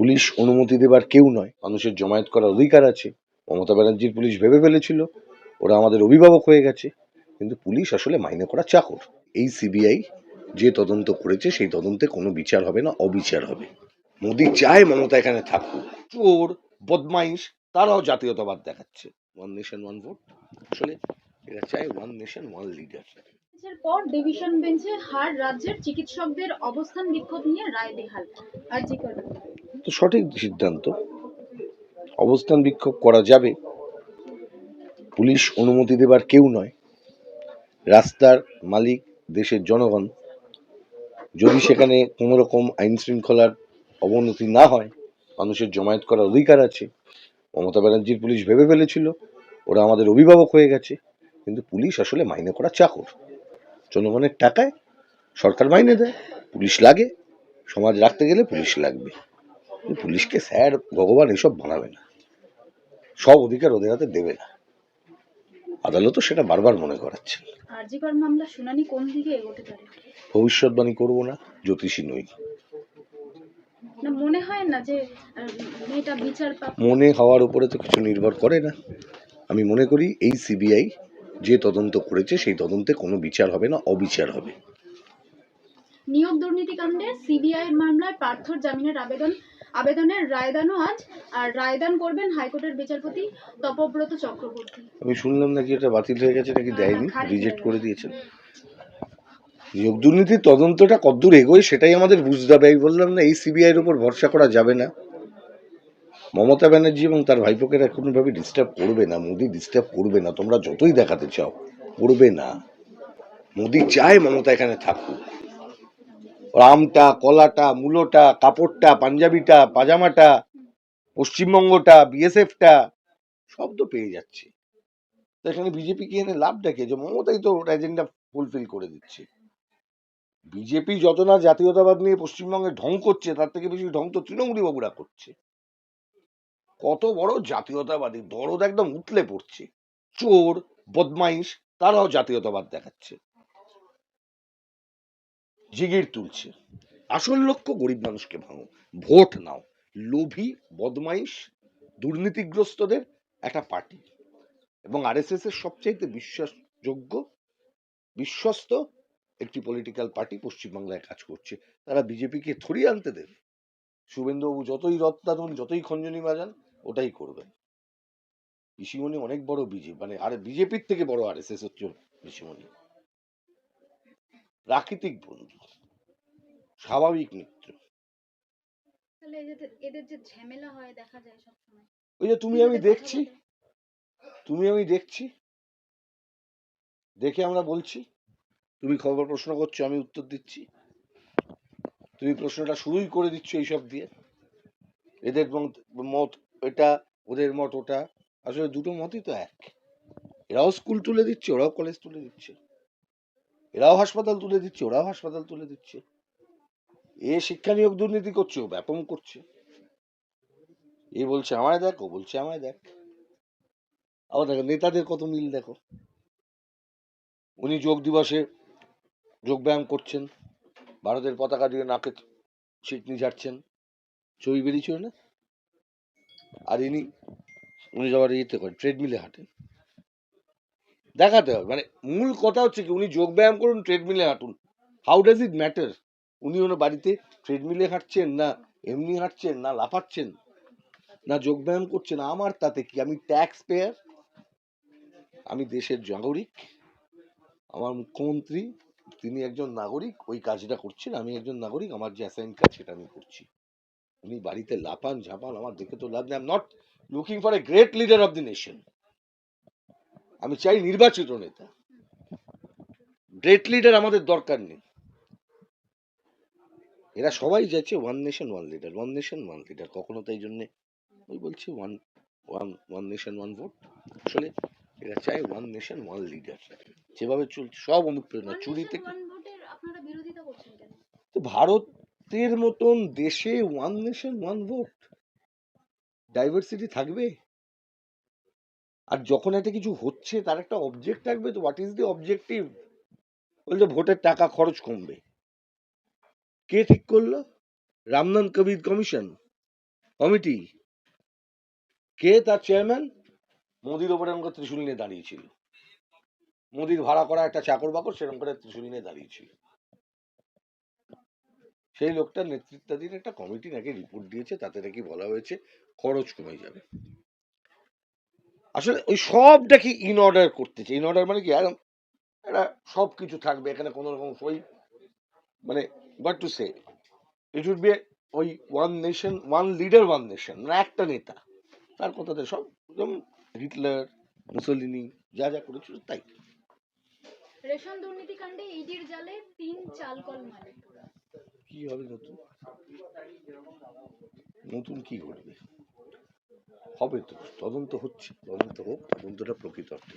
Police অনুমতি দেবার কেউ নয়। মানুষের জমায়েত করার অধিকার আছে। মমতা ব্যানার্জির পুলিশ ভেবে ফেলেছিল। ওরা আমাদের অভিভাবক হয়ে গেছে। কিন্তু পুলিশ আসলে মাইনে করা চাকর। এই সিবিআই যে তদন্ত করেছে, সেই তদন্তে কোনো বিচার হবে না, অবিচার হবে। মোদি চায় মমতা এখানে থাকুক। চোর, বদমাইশ, তারাও জাতীয়তাবাদ দেখাচ্ছে। ওয়ান নেশন ওয়ান ভোট আসলে এরা চায় ওয়ান নেশন ওয়ান লিডার পর ডিভিশন বেঞ্চে হার রাজ্যের চিকিৎসকদের অবস্থান বিক্ষোভ নিয়ে রায় বেহাল। আর জি তো সঠিক সিদ্ধান্ত। অবস্থান বিক্ষোভ করা যাবে। পুলিশ অনুমতি দেবার কেউ নয়। রাস্তার মালিক দেশের জনগণ। যদি সেখানে কোনো রকম আইন শৃঙ্খলার অবনতি না হয়, মানুষের জমায়েত করার অধিকার আছে। মমতা ব্যানার্জির পুলিশ ভেবে ফেলেছিল, ওরা আমাদের অভিভাবক হয়ে গেছে, কিন্তু পুলিশ আসলে মাইনে করা চাকর। জনগণের টাকায় সরকার মাইনে দেয়, পুলিশ লাগে, সমাজ রাখতে গেলে পুলিশ লাগবে। পুলিশকে স্যার ভগবান এসব বানাবে না। সব অধিকার ওদের হাতে দেবে না। আদালতও সেটা বারবার মনে করাচ্ছেন। আর জি কর মামলা শুনানি কোন দিকে এগোতে পারে? ভবিষ্যৎবাণী করব না জ্যোতিষী নই। মনে হয় না যে মেয়েটা বিচার মনে হওয়ার উপরে তো কিছু নির্ভর করে না। আমি মনে করি এই সিবিআই যে তদন্ত করেছে সেই তদন্তে কোনো বিচার হবে না অবিচার হবে। নিয়োগ দুর্নীতি কাণ্ডে সিবিআই মামলায় পার্থর জামিনের আবেদন আবেদনের রায়দানও আজ আর রায়দান করবেন হাইকোর্টের বিচারপতি তপব্রত চক্রবর্তী। আমি শুনলাম নাকি এটা বাতিল হয়ে গেছে নাকি দেয়নি? রিজেক্ট করে দিয়েছেন। নিয়োগ দুর্নীতির তদন্তটা কদ্দূর এগোয় সেটাই আমাদের বুঝতে হবে। আমি বললাম না এই সিবিআই এর উপর ভরসা করা যাবে না। মমতা ব্যানার্জি এবং তার ভাইপোকে কোনোভাবে ডিস্টার্ব করবে না। মোদি ডিস্টার্ব করবে না। তোমরা যতই দেখাতে চাও করবে না। মোদি চায় মমতা এখানে থাকুক। আমটা কলাটা, মূলোটা, কাপড়টা, পাঞ্জাবিটা, পাজামাটা, পশ্চিমবঙ্গটা, বিএসএফটা, সব তো পেয়ে যাচ্ছে। তো এখানে এনে লাভ দেখে যে মমতাই তো এজেন্ডা ফুলফিল করে দিচ্ছে। বিজেপি যত না জাতীয়তাবাদ নিয়ে পশ্চিমবঙ্গে ঢং করছে, তার থেকে বেশি ঢং তো তৃণমূলী বাবুরা করছে। কত বড় জাতীয়তাবাদী, দরদ একদম উতলে পড়ছে। চোর, বদমাইশ, তারাও জাতীয়তাবাদ দেখাচ্ছে। জিগির তুলছে। আসল লক্ষ্য গরিব মানুষকে ভাঙো। ভোট নাও। লোভী, বদমাইশ, দুর্নীতিগ্রস্তদের একটা পার্টি। এবং আরএসএস এর সবচাইতে বিশ্বাসযোগ্য, বিশ্বস্ত একটি পলিটিক্যাল পার্টি পশ্চিমবাংলায় কাজ করছে। তারা বিজেপিকে থরিয়ে আনতে দেবে। শুভেন্দুবাবু যতই টানুন যতই খঞ্জনি বাজান, ওটাই করবেন পিসিমণি অনেক বড় বিজেপি মানে আর বিজেপির থেকে বড় আরএসএস হচ্ছে পিসিমণি। প্রাকৃতিক বন্ধু স্বাভাবিক মিত্র। ওই যে তুমি আমি দেখছি তুমি আমি দেখছি দেখে আমরা বলছি তুমি খবর প্রশ্ন করছ আমি উত্তর দিচ্ছি। তুমি প্রশ্নটা শুরুই করে দিচ্ছ এইসব দিয়ে। এদের মত এটা ওদের মত ওটা। আসলে দুটো মতই তো এক। এরাও স্কুল তুলে দিচ্ছে ওরাও কলেজ তুলে দিচ্ছে। এরাও হাসপাতাল তুলে দিচ্ছে, ওরাও হাসপাতাল তুলে দিচ্ছে। এ শিক্ষা নিয়োগ দুর্নীতি করছে, ও ব্যাপম করছে। এ বলছে, আমায় দেখ, ও বলছে, আমায় দেখ। আবার দেখো, নেতাদের কত মিল দেখো। উনি যোগ দিবসে যোগব্যায়াম করছেন, ভারতের পতাকা দিয়ে নাকে ছিটনি ঝাড়ছেন। ছবি বেরিয়েছিল না? আর ইনি, উনি যাবার ইয়েতে করেন ট্রেডমিলে হাঁটেন। দেখাতে হবে মানে মূল কথা হচ্ছে কি, উনি যোগব্যায়াম করুন ট্রেডমিলে হাঁটুন। হাউ ডাজ ইট ম্যাটার উনি ওনার বাড়িতে ট্রেডমিলে হাঁটছেন না এমনি হাঁটছেন না লাফাচ্ছেন? না যোগব্যায়াম করছেন? আমার তাতে কি, আমি ট্যাক্স পেয়ার আমি দেশের নাগরিক আমার মুখ্যমন্ত্রী, তিনি একজন নাগরিক, ওই কাজটা করছেন, আমি একজন নাগরিক, আমার যে অ্যাসাইন কাজ সেটা আমি করছি। উনি বাড়িতে লাফান, ঝাপান, আমার দেখে তো লাভ নেই। I am not looking for a great leader of the nation আমি চাই নির্বাচিত নেতা। গ্রেট লিডার আমাদের দরকার নেই। এরা সবাই যাচ্ছে one nation one leader one nation one leader কখনো তাই জন্যে ওই বলছি one one one nation one vote আসলে এরা চায় ওয়ান নেশন ওয়ান লিডার যেভাবে চলছে সব অনুপ্রেরণা চুরি থেকে তো ভারতের মতন দেশে one nation one vote diversity থাকবে? আর যখন একটা কিছু হচ্ছে, তার একটা অবজেক্ট থাকবে, তো হোয়াট ইজ দি অবজেক্টিভ বলছে, ভোটের টাকা খরচ কমবে। কে ঠিক করল? রামনাথ কবির কমিশন, কমিটি। কে তার চেয়ারম্যান মোদির ওপরে করে ত্রিশুল নিয়ে দাঁড়িয়েছিল। মোদির ভাড়া করা একটা চাকর বাকর সেরকম করে ত্রিশুল নিয়ে দাঁড়িয়েছিল। সেই লোকটার নেতৃত্বাধীন একটা কমিটি নাকি রিপোর্ট দিয়েছে, তাতে নাকি বলা হয়েছে খরচ কমে যাবে। আসলে ওই সবটাকে ইন অর্ডার করতেছে ইন অর্ডার মানে কি? একদম এটা সব কিছু থাকবে এখানে কোনো রকম ওই মানে but to say it would be ওই one nation one leader one nation মানে একটা নেতা। তার কথাতে সব একদম হিটলার মুসলিনি যা যা করেছিল তাই। রেশন দুর্নীতি কাণ্ডে ইডির জালে তিন চালকল মালিক কি হবে নতুন? নতুন কি ঘটবে? হবে তো তদন্ত হচ্ছে তদন্ত হোক তদন্তটা প্রকৃত অর্থে